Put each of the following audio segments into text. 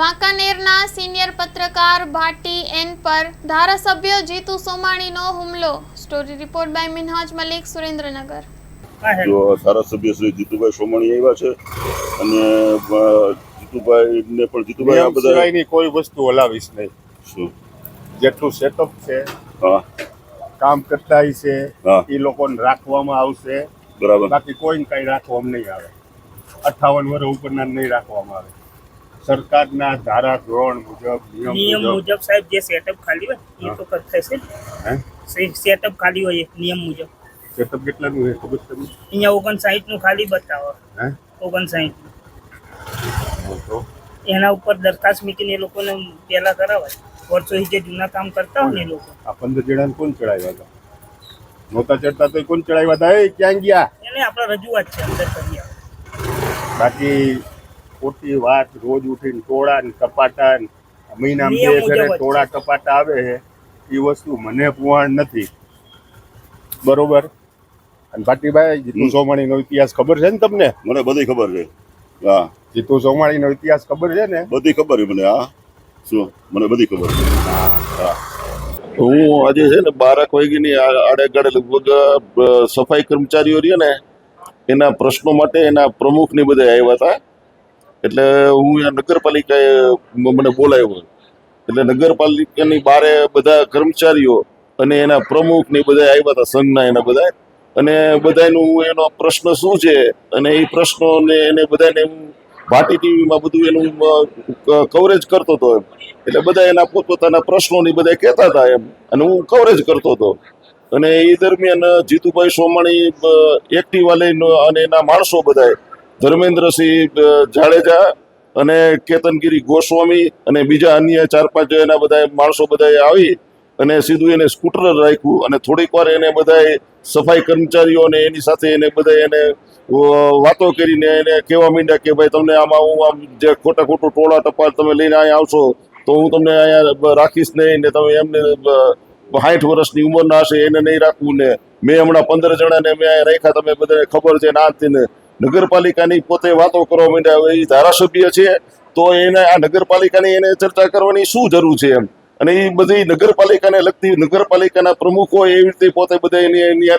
વાંકાનેરના senior પત્રકાર ભાટી N પર ધારાસભ્ય જીતુ સોમાણીનો હુમલો. Story report by Minhaj Malik Surendranagar. જો ધારાસભ્ય શ્રી જીતુભાઈ સોમાણી આવ્યા છે અને જીતુભાઈ ને પણ જીતુભાઈ આ બધા કોઈ વસ્તુ હલાવીશ નહીં. શું? જેટલું સેટઅપ છે હા. કામ કરતા છે હા. એ લોકોને રાખવામાં આવશે. બરાબર. બાકી કોઈને કઈ રાખવામાં નહીં આવે. અઠાવન વર્ષ ઉપરના નહીં રાખવામાં આવે. સરકારના ધારા ધોરણ મુજબ નિયમ મુજબ. સાહેબ જે સેટઅપ ખાલી હોય એ તો કર થશે સેટઅપ ખાલી હોય નિયમ મુજબ. સેટઅપ કેટલાનું હોય ખબર તમને? અહીંયા ઓગણસાઠનું ખાલી બતાવો. ઓગણસાઠ એના ઉપર દરખાસ્ત મૂકીને એ લોકોને પહેલા કરાવાય. વર્ષોથી જે જૂના કામ કરતા હોય ને એ લોકો. આ પંદર જણાને કોણ ચડાવ્યા હતા? નહોતા ચડતા તો કોણ ચડાવ્યા હતા? એ ક્યાં ગયા? એને આપણે રજૂઆત છે અંદર કરી બાકી ખોટી વાત રોજ ઉઠીને ટોળા ને કપાટા ને મહિના બે ઘરે ટોળા ટપાટા આવે છે એ વસ્તુ મને પુવાણ નથી. બરોબર? અને ભાટીભાઈ જીતુ. સોમાણીનો ઇતિહાસ ખબર છે ને તમને? મને બધી ખબર છે. હા. જીતુ સોમાણીનો ઇતિહાસ ખબર છે ને? બધી ખબર છે મને હા. શું? મને બધી ખબર છે. હા. હું આજે છે ને બારક વાગ્યાની આડે ગાડે લગભગ સફાઈ કર્મચારીઓ રહી ને એના પ્રશ્નો માટે એના પ્રમુખ ને બધા આવ્યા હતા. એટલે હું નગરપાલિકાએ મને બોલાવ્યો. એટલે નગરપાલિકાની બારે બધા કર્મચારીઓ અને એના પ્રમુખ ને બધા આવ્યા હતા, સંઘના એના બધા અને બધાનું એનો પ્રશ્ન શું છે? અને એ પ્રશ્નોને એને બધાને હું ભાટી ટીવીમાં બધું એનું કવરેજ કરતો હતો એમ. એટલે બધા એના પોતપોતાના પ્રશ્નોની બધા કહેતા હતા એમ. અને હું કવરેજ કરતો હતો. અને એ દરમિયાન જીતુભાઈ સોમાણી એક્ટિવા લઈને અને એના માણસો બધાએ ધર્મેન્દ્રસિંહ જાડેજા અને કેતનગીરી ગોસ્વામી અને બીજા અન્ય ચાર પાંચ એના બધા માણસો બધાએ આવી અને સીધું એને સ્કૂટર રાખ્યું અને થોડીક વાર એને બધાએ સફાઈ કર્મચારીઓ અને એની સાથે એને બધા એને વાતો કરીને એને કહેવા માંડ્યા કે ભાઈ તમને આમાં હું આમ જે ખોટા ખોટું ટોળા ટપાલ તમે લઈને અહીંયા આવશો તો હું તમને અહીંયા રાખીશ નહીં ને તમે એમને સાઠ વર્ષની ઉંમરના હશે એને નહીં રાખવું ને મેં હમણાં પંદર જણાને મેં અહીંયા રાખ્યા, તમે બધાને ખબર છે ના થઈને નગરપાલિકાની પોતે વાતો કરવા માંડ્યા હવે એ ધારાસભ્ય છે, તો એને આ નગરપાલિકાની એને ચર્ચા કરવાની શું જરૂર છે એમ? અને એ બધી નગરપાલિકાને લગતી નગરપાલિકાના પ્રમુખો એવી રીતે પોતે બધા એની એની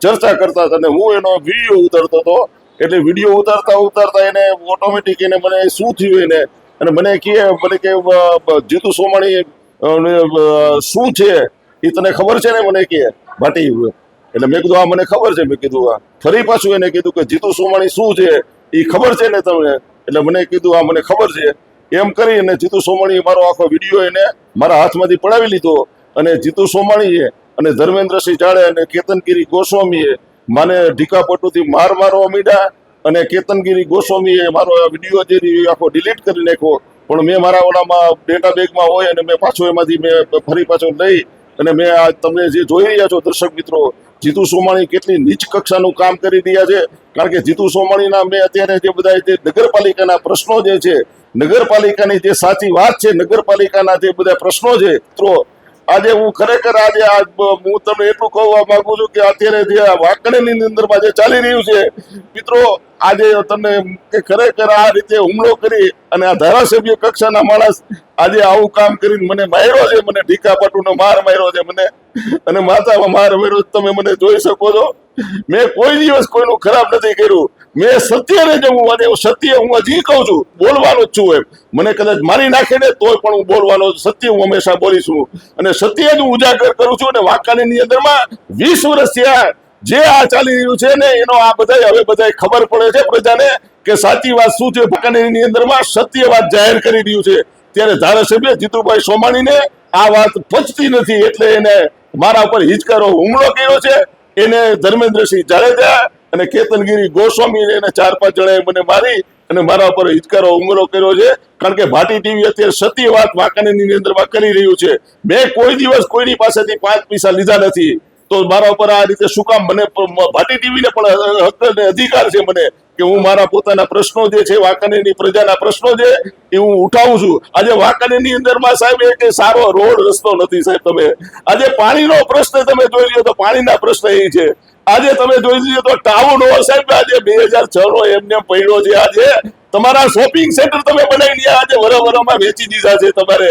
ચર્ચા કરતા હતા. અને હું એનો વીડિયો ઉતારતો હતો, એટલે વીડિયો ઉતારતા ઉતારતા એને ઓટોમેટિક એને મને શું થયું એને? અને મને કહે મને કે જીતુ સોમાણી શું છે? એ તને ખબર છે ને મને કે? ભાટી એટલે મેં કીધું આ મને ખબર છે. મેં કીધું આ ફરી પાછું એને કીધું કે, જીતુ સોમાણી શું છે? એ ખબર છે ને તમને? એટલે મને કીધું આ મને ખબર છે. એમ કરી અને જીતુ સોમાણીએ મારો આખો વીડિયો એને મારા હાથમાંથી પડાવી લીધો અને જીતુ સોમાણીએ અને ધર્મેન્દ્રસિંહ જાડે અને કેતનગીરી ગોસ્વામીએ મને ઢીકાપટુથી માર મારવા મીડા અને કેતનગીરી ગોસ્વામીએ મારો વીડિયો જે આખો ડિલીટ કરી નાખ્યો. પણ મેં મારા ઓલામાં ડેટા બેગમાં હોય અને મેં પાછો એમાંથી મેં ફરી પાછો લઈ અને મેં આ તમે જે જોઈ રહ્યા છો દર્શક મિત્રો જીતુ સોમાણી કેટલી નીચ કક્ષાનું કામ કરી રહ્યા છે? કારણ કે જીતુ સોમાણીના મેં અત્યારે જે બધા જે નગરપાલિકાના પ્રશ્નો જે છે, નગરપાલિકાની જે સાચી વાત છે, નગરપાલિકાના જે બધા પ્રશ્નો છે મિત્રો આજે હું ખરેખર આજે હું તમને એટલું કહેવા માંગુ છું કે અત્યારે જે વાંકણીની અંદરમાં જે ચાલી રહ્યું છે, મિત્રો, આજે તમને કે ખરેખર આ રીતે હુમલો કરી અને આ ધારાસભ્ય કક્ષાના માણસ આજે આવું કામ કરીને મને માર્યો છે, મને ઢીકા પાટુનો માર માર્યો છે, મને અને માથામાં માર માર્યો તમે મને જોઈ શકો છો. મેં કોઈ દિવસ કોઈનું ખરાબ નથી કર્યું. મેં સત્યને જવું અને સત્ય હું હજી કહું છું, બોલવાનો જ છું એમ. મને કદાચ મારી નાખે ને તોય પણ હું બોલવાનો, સત્ય હું હંમેશા બોલીશું. અને સત્ય જ હું ઉજાગર કરું છું અને વાંકાનેરની અંદરમાં વીસ વર્ષ જે આ ચાલી રહ્યું છે ને એનો આ બધા હવે બધા ખબર પડે છે પ્રજાને કે સાચી વાત શું છે? વાંકાનેરની અંદરમાં સત્ય વાત જાહેર કરી રહ્યું છે. ત્યારે ધારાસભ્ય જીતુભાઈ સોમાણીને આ વાત પચતી નથી એટલે એને મારા ઉપર હિચકારો હુમલો કર્યો છે. એને ધર્મેન્દ્રસિંહ જાડેજા અને કેતનગીરી ગોસ્વામી એને ચાર પાંચ જણાએ મને મારી અને મારા ઉપર હિચકારો હુમલો કર્યો છે. કારણ કે ભાટી ટીવી અત્યારે સતી વાત વાંકાનેરની અંદરમાં કરી રહ્યું છે. મેં કોઈ દિવસ કોઈની પાસેથી પાંચ પૈસા લીધા નથી. તો મારા ઉપર આ રીતે શું કામ? મને ભાટી ટીવીને પણ હક અધિકાર છે મને કે હું મારા પોતાના પ્રશ્નો જે છે, વાંકાનેરની પ્રજાના પ્રશ્નો છે, એ હું ઉઠાવું છું. આજે વાંકાનેરની અંદરમાં સાહેબ એક સારો રોડ રસ્તો નથી સાહેબ તમે. આજે પાણીનો પ્રશ્ન તમે જોઈ લો તો પાણીના પ્રશ્ન એ છે. આજે તમે જોઈ લીધો તો ટાઉન હોલ સાહેબ આજે બે હજાર છ નો એમને પડ્યો છે. આજે તમારા શોપિંગ સેન્ટર તમે બનાવીને આજે વરોવરોમાં વેચી દીધા છે તમારે.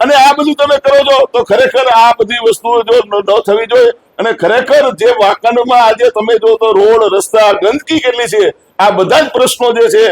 અને આ બધું તમે કરો છો, તો ખરેખર આ બધી વસ્તુઓ જો ન થવી જોઈએ. અને ખરેખર જે વાંકાનેરમાં આજે તમે જો તો રોડ, રસ્તા, ગંદકી કેટલી છે, આ બધા જ પ્રશ્નો જે છે